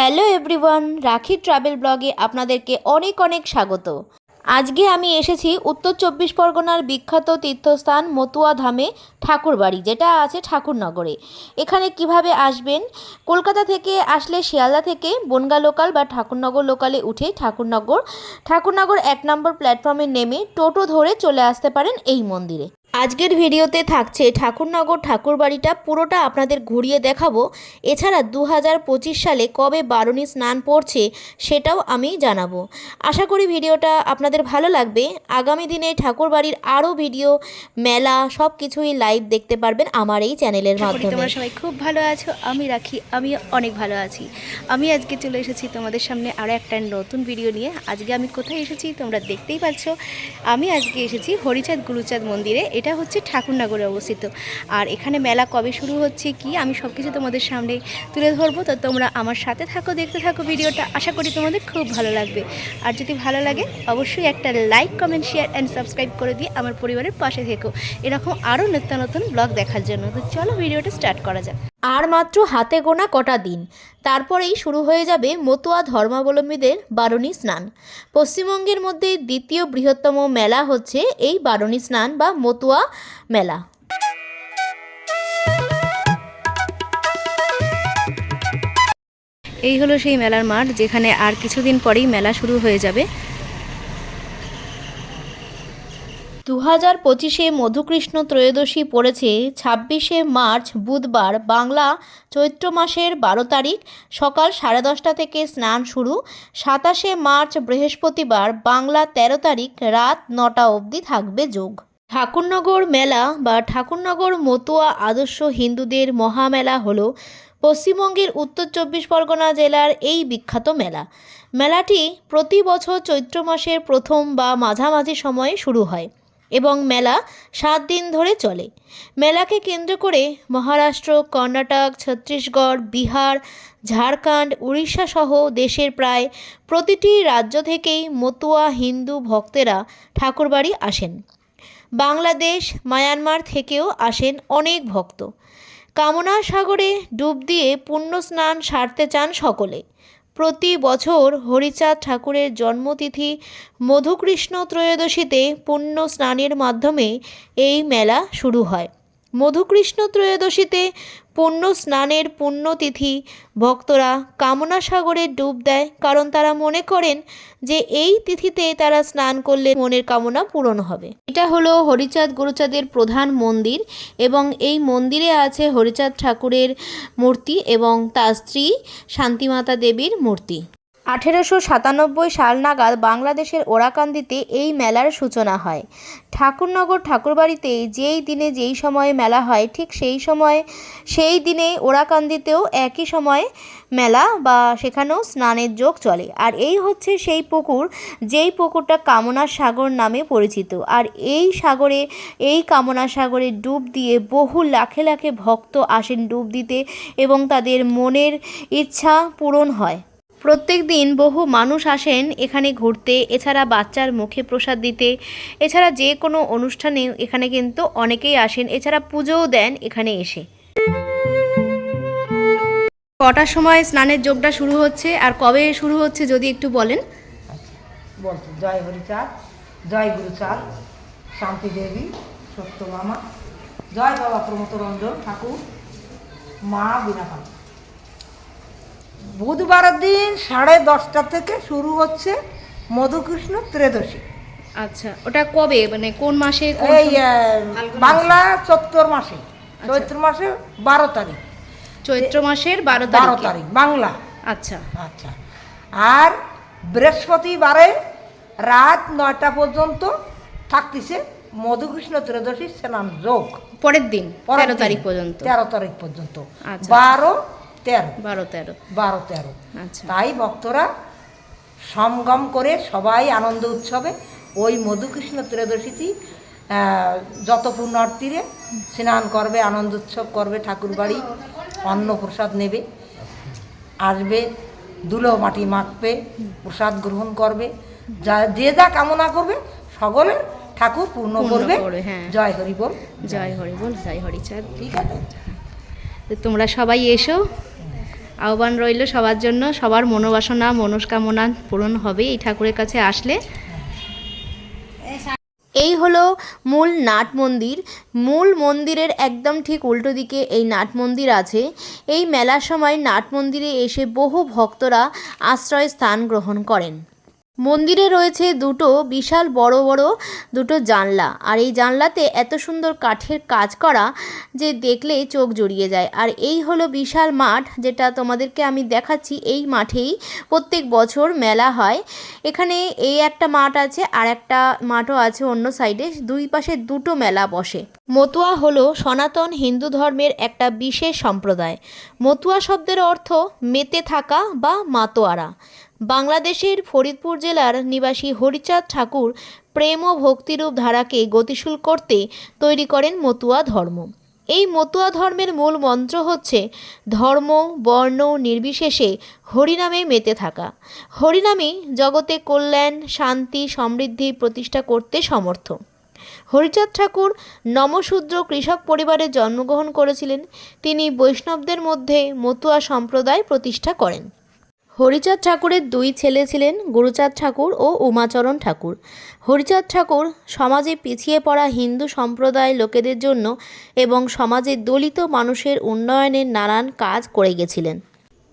Hello everyone, রাখি travel ব্লগে আপনাদেরকে অনেক অনেক স্বাগত। আজকে আমি এসেছি উত্তর চব্বিশ পরগনার বিখ্যাত তীর্থস্থান মতুয়া ধামে ঠাকুরবাড়ি, যেটা আছে ঠাকুরনগরে। এখানে কীভাবে আসবেন? কলকাতা থেকে আসলে শিয়ালদা থেকে বনগা লোকাল বা ঠাকুরনগর লোকালে উঠে ঠাকুরনগর। ঠাকুরনগর এক নম্বর প্ল্যাটফর্মে নেমে টোটো ধরে চলে আসতে পারেন এই মন্দিরে। আজকের ভিডিওতে থাকছে ঠাকুরনগর ঠাকুরবাড়িটা পুরোটা আপনাদের ঘুরিয়ে দেখাবো। এছাড়া দু হাজার পঁচিশ সালে কবে বারণী স্নান পড়ছে সেটাও আমি জানাব। আশা করি ভিডিওটা আপনাদের ভালো লাগবে। আগামী দিনে ঠাকুরবাড়ির আরও ভিডিও মেলা সব কিছুই লাইভ দেখতে পারবেন আমার এই চ্যানেলের মাধ্যমে তোমরা সবাই খুব ভালো আছো আমি রাখি আমি অনেক ভালো আছি। আমি আজকে চলে এসেছি তোমাদের সামনে আরও একটা নতুন ভিডিও নিয়ে। আজকে আমি কোথায় এসেছি তোমরা দেখতেই পাচ্ছ। আমি আজকে এসেছি হরিচাঁদ গুরুচাঁদ মন্দিরে। এটা হচ্ছে ঠাকুরনগরে অবস্থিত। আর এখানে মেলা কবে শুরু হচ্ছে, কি, আমি সব কিছু তোমাদের সামনে তুলে ধরবো। তো তোমরা আমার সাথে থাকো, দেখতে থাকো ভিডিওটা। আশা করি তোমাদের খুব ভালো লাগবে। আর যদি ভালো লাগে, অবশ্যই একটা like comment share and subscribe করে দিয়ে আমার পরিবারের পাশে থেকো। এরকম আরও নিত্য নতুন ব্লগ দেখার জন্য। তো চলো ভিডিওটা স্টার্ট করা যাক। আর মাত্র হাতে গোনা কটা দিন। তারপরেই শুরু হয়ে যাবে মতুয়া ধর্মাবলম্বীদের বারণী স্নান। পশ্চিমবঙ্গের মধ্যে দ্বিতীয় বৃহত্তম মেলা হচ্ছে এই বারণী স্নান বা মতুয়া মেলা। এই হলো সেই মেলার মাঠ, যেখানে আর কিছুদিন পরেই মেলা শুরু হয়ে যাবে দু হাজার পঁচিশে মধুকৃষ্ণ ত্রয়োদশী পড়েছে, ছাব্বিশে মার্চ বুধবার বাংলা চৈত্র মাসের বারো তারিখ, সকাল সাড়ে দশটা থেকে স্নান শুরু। সাতাশে মার্চ বৃহস্পতিবার বাংলা তেরো তারিখ, রাত নটা অবধি থাকবে যোগ। ঠাকুরনগর মেলা বা ঠাকুরনগর মতুয়া আদর্শ হিন্দুদের মহামেলা হলো পশ্চিমবঙ্গের উত্তর চব্বিশ পরগনা জেলার এই বিখ্যাত মেলা। মেলাটি প্রতি বছর চৈত্র মাসের প্রথম বা মাঝামাঝি সময়ে শুরু হয়। এবং মেলা সাত দিন ধরে চলে। মেলাকে কেন্দ্র করে মহারাষ্ট্র, কর্ণাটক, ছত্তিশগড়, বিহার, ঝাড়খণ্ড, উড়িষ্যা সহ দেশের প্রায় প্রতিটি রাজ্য থেকেই মতুয়া হিন্দু ভক্তেরা ঠাকুরবাড়ি আসেন। বাংলাদেশ, মায়ানমার থেকেও আসেন অনেক ভক্ত। কামনা সাগরে ডুব দিয়ে পুণ্য স্নান সারতে চান সকলে। প্রতি বছর হরিচাঁদ ঠাকুরের জন্মতিথি মধুকৃষ্ণ ত্রয়োদশীতে পুণ্য স্নানের মাধ্যমে এই মেলা শুরু হয়। মধুকৃষ্ণ ত্রয়োদশীতে পুণ্য স্নানের পুণ্যতিথি। ভক্তরা কামনা সাগরে ডুব দেয়, কারণ তারা মনে করেন যে এই তিথিতে তারা স্নান করলে মনের কামনা পূরণ হবে। এটা হলো হরিচাঁদ গুরুচাঁদের প্রধান মন্দির এবং এই মন্দিরে আছে হরিচাঁদ ঠাকুরের মূর্তি এবং তার স্ত্রী শান্তিমাতা দেবীর মূর্তি। আঠেরোশো সাতানব্বই সাল নাগাদ বাংলাদেশের ওরাকান্দিতে এই মেলার সূচনা হয়। ঠাকুরনগর ঠাকুরবাড়িতে যেই দিনে যেই সময়ে মেলা হয়, ঠিক সেই সময়, সেই দিনে ওরাকান্দিতেও একই সময়ে মেলা বা সেখানেও স্নানের যোগ চলে। আর এই হচ্ছে সেই পুকুর, যেই পুকুরটা কামনা সাগর নামে পরিচিত। আর এই সাগরে, এই কামনা সাগরে ডুব দিয়ে বহু লাখে লাখে ভক্ত আসেন ডুব দিতে এবং তাদের মনের ইচ্ছা পূরণ হয়। প্রত্যেক দিন বহু মানুষ আসেন এখানে ঘুরতে, এছাড়া বাচ্চার মুখে প্রসাদ দিতে। এছাড়া যে কোনো অনুষ্ঠানে এখানে কিন্তু অনেকেই আসেন, এছাড়া পুজোও দেন এখানে এসে। কটার সময় স্নানের যোগটা শুরু হচ্ছে আর কবে শুরু হচ্ছে যদি একটু বলেন? জয় হরিচাঁদ জয় গুরুচাঁদ শান্তি দেবী সত্য মামা জয় বাবা প্রমোদ রঞ্জন ঠাকুর, মা বিনাপাল বুধবারের দিন সাড়ে দশটা থেকে শুরু হচ্ছে মধুকৃষ্ণ ত্রয়োদশী। আচ্ছা ওটা কবে? মানে কোন মাসে এই বাংলা চৈত্র মাসে। চৈত্র মাসে বারো তারিখ। চৈত্র মাসের বারো বারো তারিখ বাংলা। আচ্ছা। আচ্ছা। আর বৃহস্পতিবারে রাত নয়টা পর্যন্ত থাকতেছে মধুকৃষ্ণ ত্রয়োদশী স্নান যোগ পরের দিন তেরো তারিখ পর্যন্ত। তেরো তারিখ পর্যন্ত। আচ্ছা। বারো তেরো। বারো তেরো। বারো তেরো। আচ্ছা। তাই ভক্তরা সমগম করে সবাই আনন্দ উৎসবে। ওই মধুকৃষ্ণ ত্রয়োদশীতে আহ, যত পুণ্যার্থীরে স্নান করবে আনন্দ উৎসব করবে ঠাকুর বাড়ি অন্ন প্রসাদ নেবে। আসবে ধুলো মাটি মাখবে প্রসাদ গ্রহণ করবে। যা যে যা কামনা করবে সকলের ঠাকুর পূর্ণ করবে, হ্যাঁ। জয় হরি বল। জয় হরি বল জয় হরিচাঁদ ঠিক আছে। তোমরা সবাই এসো। আহ্বান রইল সবার জন্য। সবার মনোবাসনা, মনস্কামনা পূরণ হবে এই ঠাকুরের কাছে আসলে। এই হলো মূল নাট মন্দির। মূল মন্দিরের একদম ঠিক উল্টো দিকে এই নাট মন্দির আছে। এই মেলার সময় নাট মন্দিরে এসে বহু ভক্তরা আশ্রয় স্থান গ্রহণ করেন। মন্দিরে রয়েছে দুটো বিশাল বড় বড় দুটো জানলা। আর এই জানলাতে এত সুন্দর কাঠের কাজ করা যে দেখলে চোখ জুড়িয়ে যায়। আর এই হলো বিশাল মাঠ, যেটা তোমাদেরকে আমি দেখাচ্ছি। এই মাঠেই প্রত্যেক বছর মেলা হয়। এখানে এই একটা মাঠ আছে, আর একটা মাঠও আছে অন্য সাইডে। দুই পাশে দুটো মেলা বসে। মতুয়া হলো সনাতন হিন্দু ধর্মের একটা বিশেষ সম্প্রদায়। মতুয়া শব্দের অর্থ মেতে থাকা বা মাতোয়ারা। বাংলাদেশের ফরিদপুর জেলার নিবাসী হরিচাঁদ ঠাকুর প্রেম ও ভক্তিরূপ ধারাকে গতিশীল করতে তৈরি করেন মতুয়া ধর্ম। এই মতুয়া ধর্মের মূল মন্ত্র হচ্ছে ধর্ম, বর্ণ নির্বিশেষে হরিনামে মেতে থাকা। হরিনামই জগতে কল্যাণ, শান্তি, সমৃদ্ধি প্রতিষ্ঠা করতে সমর্থ। হরিচাঁদ ঠাকুর নমশূদ্র কৃষক পরিবারে জন্মগ্রহণ করেছিলেন। তিনি বৈষ্ণবদের মধ্যে মতুয়া সম্প্রদায় প্রতিষ্ঠা করেন। হরিচাঁদ ঠাকুরের দুই ছেলে ছিলেন গুরুচাঁদ ঠাকুর ও উমাচরণ ঠাকুর। হরিচাঁদ ঠাকুর সমাজে পিছিয়ে পড়া হিন্দু সম্প্রদায় লোকেদের জন্য এবং সমাজে দলিত মানুষের উন্নয়নের নানান কাজ করে গেছিলেন।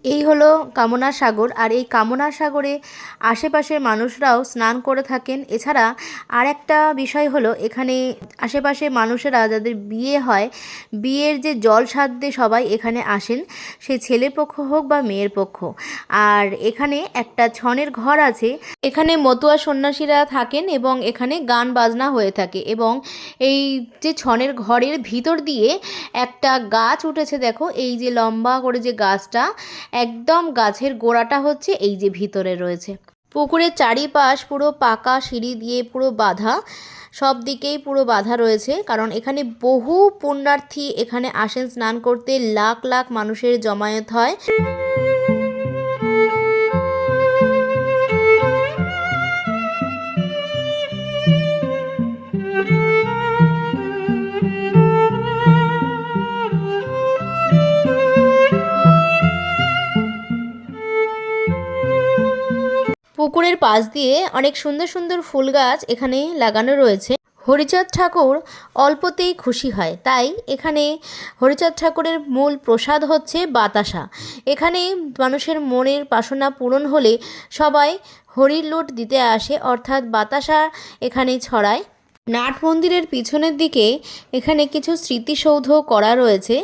এই হলো কামনা সাগর। আর এই কামনা সাগরে আশেপাশের মানুষরাও স্নান করে থাকেন। এছাড়া আর একটা বিষয় হলো, এখানে আশেপাশে মানুষেরা যাদের বিয়ে হয়, বিয়ের যে জল সাধ্যে সবাই এখানে আসেন। সে ছেলে পক্ষ হোক বা মেয়ের পক্ষ। আর এখানে একটা ছনের ঘর আছে। এখানে মতুয়া সন্ন্যাসীরা থাকেন এবং এখানে গান বাজনা হয়ে থাকে। এবং এই যে ছনের ঘরের ভিতর দিয়ে একটা গাছ উঠেছে, দেখো। এই যে লম্বা করে যে গাছটা একদম গাছের গোড়াটা হচ্ছে এই যে ভিতরে রয়েছে। পুকুরের চারিপাশ পুরো পাকা সিঁড়ি দিয়ে পুরো বাধা। সব দিকেই পুরো বাধা রয়েছে, কারণ এখানে বহু পুণ্যার্থী এখানে আসেন স্নান করতে। লাখ লাখ মানুষের জমায়েত হয়। পুকুরের পাশ দিয়ে অনেক সুন্দর সুন্দর ফুল গাছ এখানে লাগানো রয়েছে। হরিচাঁদ ঠাকুর অল্পতেই খুশি হয়। তাই এখানে হরিচাঁদ ঠাকুরের মূল প্রসাদ হচ্ছে বাতাসা। এখানে মানুষের মনের বাসনা পূরণ হলে সবাই হরির লুট দিতে আসে, অর্থাৎ বাতাসা এখানে ছড়ায়। নাট মন্দিরের পিছনের দিকে এখানে কিছু স্মৃতিসৌধ করা রয়েছে।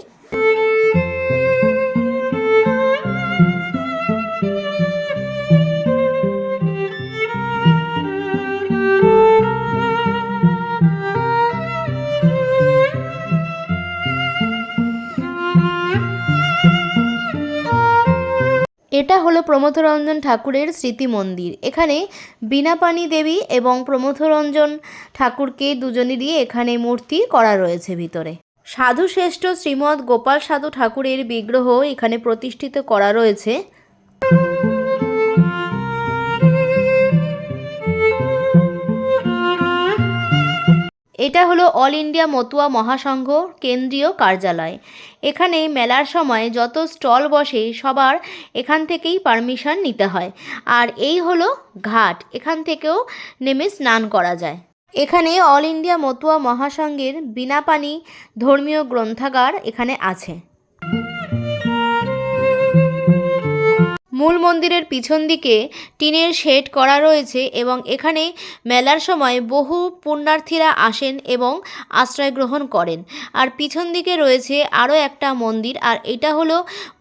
এটা হলো প্রমথরঞ্জন ঠাকুরের স্মৃতি মন্দির এখানে বীণাপাণি দেবী এবং প্রমথরঞ্জন ঠাকুরকে দুজনেরই এখানে মূর্তি করা রয়েছে ভিতরে। সাধু শ্রেষ্ঠ শ্রীমৎ গোপাল সাধু ঠাকুরের বিগ্রহ এখানে প্রতিষ্ঠিত করা রয়েছে। এটা হলো অল ইন্ডিয়া মতুয়া মহাসংঘ কেন্দ্রীয় কার্যালয়। এখানে মেলার সময় যত স্টল বসে সবার এখান থেকেই পারমিশন নিতে হয়। আর এই হলো ঘাট, এখান থেকেও নেমে স্নান করা যায়। এখানে অল ইন্ডিয়া মতুয়া মহাসংঘের বিনা পানি ধর্মীয় গ্রন্থাগার এখানে আছে। মূল মন্দিরের পিছন দিকে টিনের শেড করা রয়েছে এবং এখানে মেলার সময় বহু পুণ্যার্থীরা আসেন এবং আশ্রয় গ্রহণ করেন। আর পিছন দিকে রয়েছে আরও একটা মন্দির, আর এটা হলো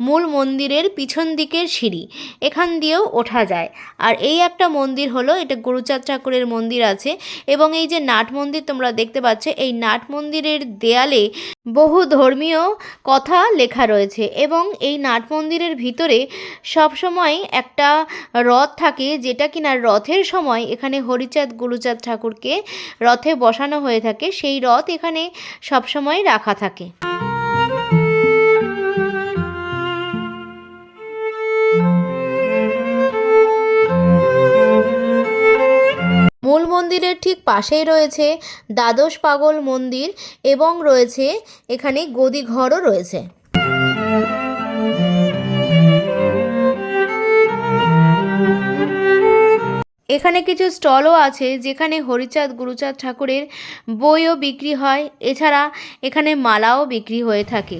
মূল মন্দিরের পিছন দিকের সিঁড়ি, এখান দিয়েও ওঠা যায়। আর এই একটা মন্দির হলো, এটা গুরুচাঁদ ঠাকুরের মন্দির আছে এবং এই যে নাট মন্দির তোমরা দেখতে পাচ্ছ, এই নাট মন্দিরের দেয়ালে বহু ধর্মীয় কথা লেখা রয়েছে এবং এই নাট মন্দিরের ভিতরে সবসময় একটা রথ থাকে যেটা কিনা রথের সময় এখানে হরিচাঁদ, গুরুচাঁদ ঠাকুরকে রথে বসানো হয়ে থাকে। সেই রথ এখানে সবসময় রাখা থাকে। মূল মন্দিরের ঠিক পাশেই রয়েছে দ্বাদশ পাগল মন্দির এবং রয়েছে এখানে গদিঘরও রয়েছে। এখানে কিছু স্টলও আছে যেখানে হরিচাঁদ গুরুচাঁদ ঠাকুরের বইও বিক্রি হয়। এছাড়া এখানে মালাও বিক্রি হয়ে থাকে।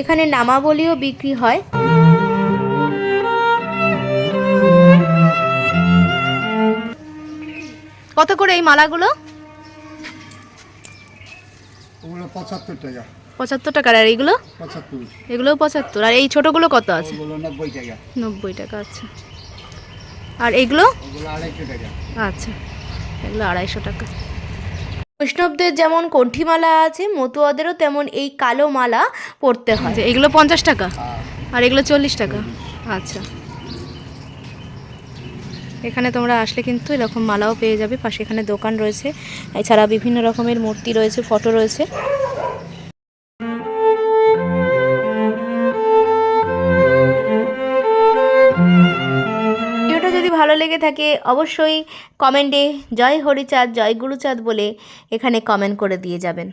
এখানে নামাবলিও বিক্রি হয়। কত করে এই মালাগুলো? পঁচাত্তর টাকা। পঁচাত্তর টাকার আর এইগুলো এগুলোও পঁচাত্তর। আর এই ছোটোগুলো কত আছে? নব্বই টাকা। নব্বই টাকা আচ্ছা। আর টাকা। আচ্ছা এগুলো আড়াইশো টাকা। বৈষ্ণবদের যেমন কণ্ঠিমালা আছে মতুয়াদেরও তেমন এই কালো মালা পরতে হয়। আচ্ছা এগুলো পঞ্চাশ টাকা? আর এগুলো চল্লিশ টাকা? আচ্ছা। এখানে তোমরা আসলে কিন্তু এরকম মালাও পেয়ে যাবে। পাশে এখানে দোকান রয়েছে। এছাড়া বিভিন্ন রকমের মূর্তি রয়েছে ফটো রয়েছে। লেগে থাকে অবশ্যই কমেন্টে জয় হরিচাঁদ জয় গুরুচাঁদ বলে এখানে কমেন্ট করে দিয়ে যাবেন।